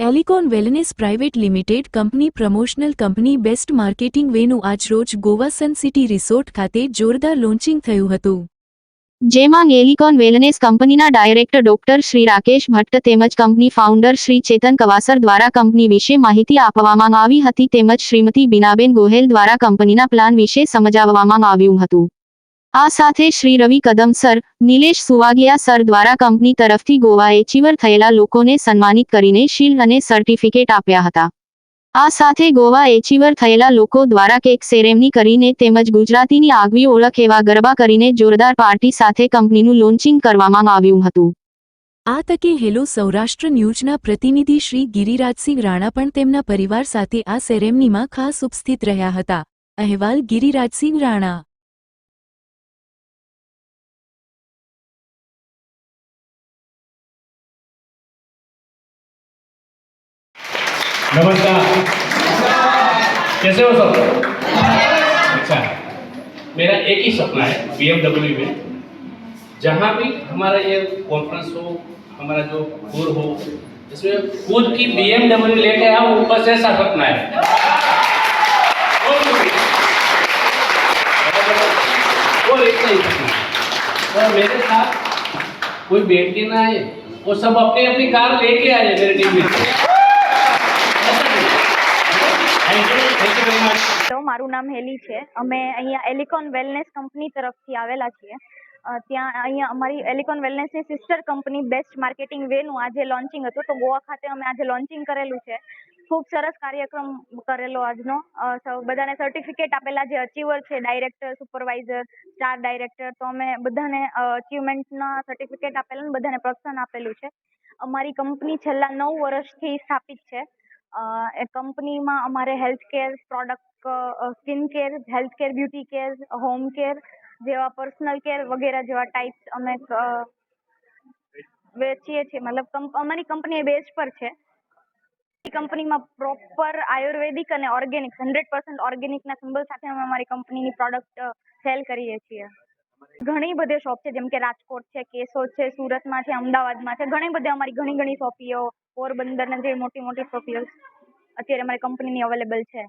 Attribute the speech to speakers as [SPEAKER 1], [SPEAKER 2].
[SPEAKER 1] Elicon wellness private limited company promotional company best marketing વેનું આજરોજ ગોવા સન city resort ખાતે જોરદાર launching થયું હતું.
[SPEAKER 2] જેમાં એલિકોન વેલનેસ કંપનીના ડાયરેક્ટર ડોક્ટર શ્રી રાકેશ ભટ્ટ તેમજ કંપની ફાઉન્ડર શ્રી ચેતન કવાસર દ્વારા કંપની વિશે માહિતી આપવામાં આવી હતી તેમજ શ્રીમતી બીનાબેન ગોહેલ દ્વારા કંપનીના પ્લાન વિશે સમજાવવામાં આવ્યું હતું. આ સાથે શ્રી રવિ કદમ સર, નિલેશ સુવાગિયા સર દ્વારા કંપની તરફથી ગોવા ચીવર થયેલા લોકોને સન્માનિત કરીને શીલ્ડ અને સર્ટિફિકેટ આપ્યા હતા. આ સાથે ગોવા એચીવર થયેલા લોકો દ્વારા કેક સેરેમની કરીને તેમજ ગુજરાતીની આગવી ઓળખ એવા ગરબા કરીને જોરદાર પાર્ટી સાથે કંપનીનું લોન્ચિંગ કરવામાં આવ્યું હતું.
[SPEAKER 1] આ તકે હેલો સૌરાષ્ટ્ર ન્યૂઝના પ્રતિનિધિ શ્રી ગિરિરાજસિંહ રાણા પણ તેમના પરિવાર સાથે આ સેરેમનીમાં ખાસ ઉપસ્થિત રહ્યા હતા. અહેવાલ ગિરિરાજસિંહ રાણા.
[SPEAKER 3] नमस्कार। कैसे हो सब? अच्छा। मेरा एक ही सपना है BMW में। जहाँ भी हमारा ये कॉन्फ्रेंस हो, हमारा जो टूर हो इसमें खुद की बीएमडब्ल्यू लेके आओ ऊपर से ऐसा सपना है। और सपना और मेरे साथ कोई बैठ के ना आए, वो सब अपनी अपनी कार लेके आए मेरे टीम में।
[SPEAKER 4] મારું નામ હેલી છે. અમે અહીંયા એલિકોન વેલનેસ કંપની તરફથી આવેલા છીએ. ત્યાં અહીંયા અમારી એલિકોન વેલનેસની સિસ્ટર કંપની બેસ્ટ માર્કેટિંગ વેનું આજે લોન્ચિંગ હતું. તો ગોવા ખાતે અમે આજે લોન્ચિંગ કરેલું છે. ખૂબ સરસ કાર્યક્રમ કરેલો આજનો. બધાને સર્ટિફિકેટ આપેલા જે અચીવર છે ડાયરેક્ટર સુપરવાઇઝર સ્ટાર ડાયરેક્ટર તો અમે બધાને અચીવમેન્ટના સર્ટિફિકેટ આપેલા અને બધાને પ્રોત્સાહન આપેલું છે. અમારી કંપની છેલ્લા નવ વર્ષથી સ્થાપિત છે. એ કંપનીમાં અમારે health care product skin care, health care, beauty care, home care જેવા પર્સનલ કેર વગેરે જેવા ટાઈપ્સ અમે વેચીએ છીએ. મતલબ અમારી કંપની એ બેઝ પર છે. કંપનીમાં પ્રોપર આયુર્વેદિક અને ઓર્ગેનિક હંડ્રેડ પર્સન્ટ ઓર્ગેનિકના સિમ્બલ સાથે અમે અમારી કંપનીની પ્રોડક્ટ સેલ કરીએ છીએ. ઘણી બધી શોપ છે, જેમ કે રાજકોટ છે, કેશોદ છે, સુરતમાં છે, અમદાવાદમાં છે, ઘણી બધી અમારી ઘણી ઘણી શોપીઓ પોરબંદર ને જે મોટી મોટી શોપીઓ અત્યારે અમારી કંપનીની અવેલેબલ છે.